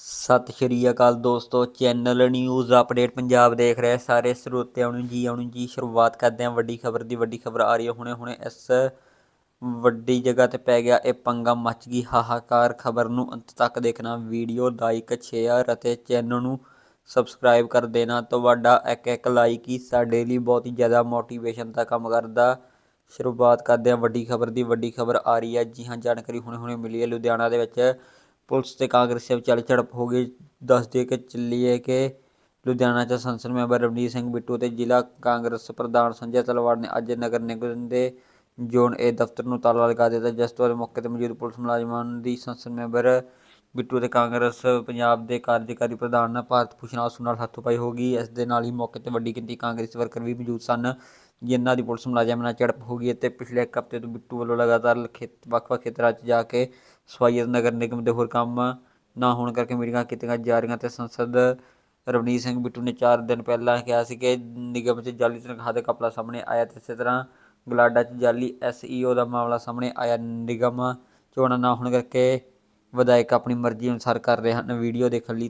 ਸਤਿ ਸ਼੍ਰੀ ਅਕਾਲ ਦੋਸਤੋ, channel news update Punjab ਦੇਖ ਰਹੇ ਸਾਰੇ ਸਰੋਤਿਆਂ ਨੂੰ ਜੀ, ਆਉਣ ਜੀ, ਸ਼ੁਰੂਆਤ ਕਰਦੇ ਹਾਂ ਵੱਡੀ ਖਬਰ ਦੀ, ਵੱਡੀ ਖਬਰ ਆ ਰਹੀ ਹੈ ਹੁਣੇ ਹੁਣੇ ਇਸ ਵੱਡੀ ਜਗ੍ਹਾ ਤੇ ਪੈ ਗਿਆ ਇਹ ਪੰਗਾ, ਮੱਚ ਗਈ ਹਾਹਾਕਾਰ ਖਬਰ ਨੂੰ ਅੰਤ ਤੱਕ ਦੇਖਣਾ, ਵੀਡੀਓ ਲਾਈਕ ਸ਼ੇਅਰ ਅਤੇ ਚੈਨਲ ਨੂੰ ਸਬਸਕ੍ਰਾਈਬ ਕਰ ਦੇਣਾ, ਤੁਹਾਡਾ ਇੱਕ ਇੱਕ ਲਾਈਕ ਹੀ ਸਾਡੇ ਲਈ ਬਹੁਤ ਹੀ ਜ਼ਿਆਦਾ ਮੋਟੀਵੇਸ਼ਨ ਦਾ ਕੰਮ ਕਰਦਾ। ਸ਼ੁਰੂਆਤ ਕਰਦੇ ਹਾਂ ਵੱਡੀ ਖਬਰ ਦੀ, ਵੱਡੀ ਖਬਰ ਆ ਰਹੀ ਹੈ, ਜੀ ਹਾਂ, ਜਾਣਕਾਰੀ ਹੁਣੇ ਹੁਣੇ ਮਿਲੀ ਹੈ ਲੁਧਿਆਣਾ ਦੇ ਵਿੱਚ। ਪੁਲਿਸ ਤੇ ਕਾਂਗਰਸੀਆਂ ਵਿਚਾਲੇ ਝੜਪ ਹੋ ਗਈ। ਦੱਸਦੇ ਕਿ ਚੱਲੀਏ ਕਿ ਲੁਧਿਆਣਾ ਚ ਸੰਸਦ ਮੈਂਬਰ ਰਵਨੀਤ ਸਿੰਘ ਬਿੱਟੂ ਤੇ ਜ਼ਿਲ੍ਹਾ ਕਾਂਗਰਸ ਪ੍ਰਧਾਨ ਸੰਜੇ ਤਲਵਾੜ ਨੇ ਅੱਜ ਨਗਰ ਨਿਗਮ ਦੇ ਜ਼ੋਨ ਏ ਦਫ਼ਤਰ ਨੂੰ ਤਾਲਾ ਲਗਾ ਦਿੱਤਾ। ਜਿਸ ਤੋਂ ਬਾਅਦ ਮੌਕੇ ਤੇ ਮੌਜੂਦ ਪੁਲਿਸ ਮੁਲਾਜ਼ਮਾਂ ਦੀ ਸੰਸਦ ਮੈਂਬਰ ਬਿੱਟੂ ਤੇ ਕਾਂਗਰਸ ਪੰਜਾਬ ਦੇ ਕਾਰਜਕਾਰੀ ਪ੍ਰਧਾਨ ਭਾਰਤ ਭੂਸ਼ਣ ਆਸੂ ਨਾਲ ਹੱਥੋਂ-ਪਾਈ ਹੋ ਗਈ। ਇਸ ਦੇ ਨਾਲ ਹੀ ਮੌਕੇ ਤੇ ਵੱਡੀ ਗਿਣਤੀ ਕਾਂਗਰਸੀ ਵਰਕਰ ਵੀ ਮੌਜੂਦ ਸਨ। ਜਿਨ੍ਹਾਂ ਦੀ ਪੁਲਿਸ ਮੁਲਾਜ਼ਮ ਨਾਲ ਝੜਪ ਹੋ ਗਈ ਅਤੇ ਪਿਛਲੇ ਇੱਕ ਹਫ਼ਤੇ ਤੋਂ ਬਿੱਟੂ ਵੱਲੋਂ ਲਗਾਤਾਰ ਖੇਤ ਵੱਖ-ਵੱਖ ਖੇਤਰਾਂ 'ਚ ਜਾ ਕੇ ਸਫ਼ਾਈ ਨਗਰ ਨਿਗਮ ਦੇ ਹੋਰ ਕੰਮ ਨਾ ਹੋਣ ਕਰਕੇ ਮੀਟਿੰਗਾਂ ਕੀਤੀਆਂ ਜਾ ਰਹੀਆਂ ਤੇ ਸੰਸਦ ਰਵਨੀਤ ਸਿੰਘ ਬਿੱਟੂ ਨੇ 4 ਦਿਨ ਪਹਿਲਾਂ ਕਿਹਾ ਸੀ ਕਿ ਨਿਗਮ 'ਚ ਜਾਲੀ ਤਨਖਾਹ ਦਾ ਕਪਲਾ ਸਾਹਮਣੇ ਆਇਆ ਤੇ ਇਸੇ ਤਰ੍ਹਾਂ ਗਲਾਡਾ 'ਚ ਜਾਲੀ ਐਸਈਓ ਦਾ ਮਾਮਲਾ ਸਾਹਮਣੇ ਆਇਆ। ਨਿਗਮ ਚੋਣਾਂ ਨਾ ਹੋਣ ਕਰਕੇ ਵਿਧਾਇਕ ਆਪਣੀ ਮਰਜ਼ੀ ਅਨੁਸਾਰ ਕਰ ਰਹੇ ਹਨ। ਵੀਡੀਓ ਦੇਖਣ ਲਈ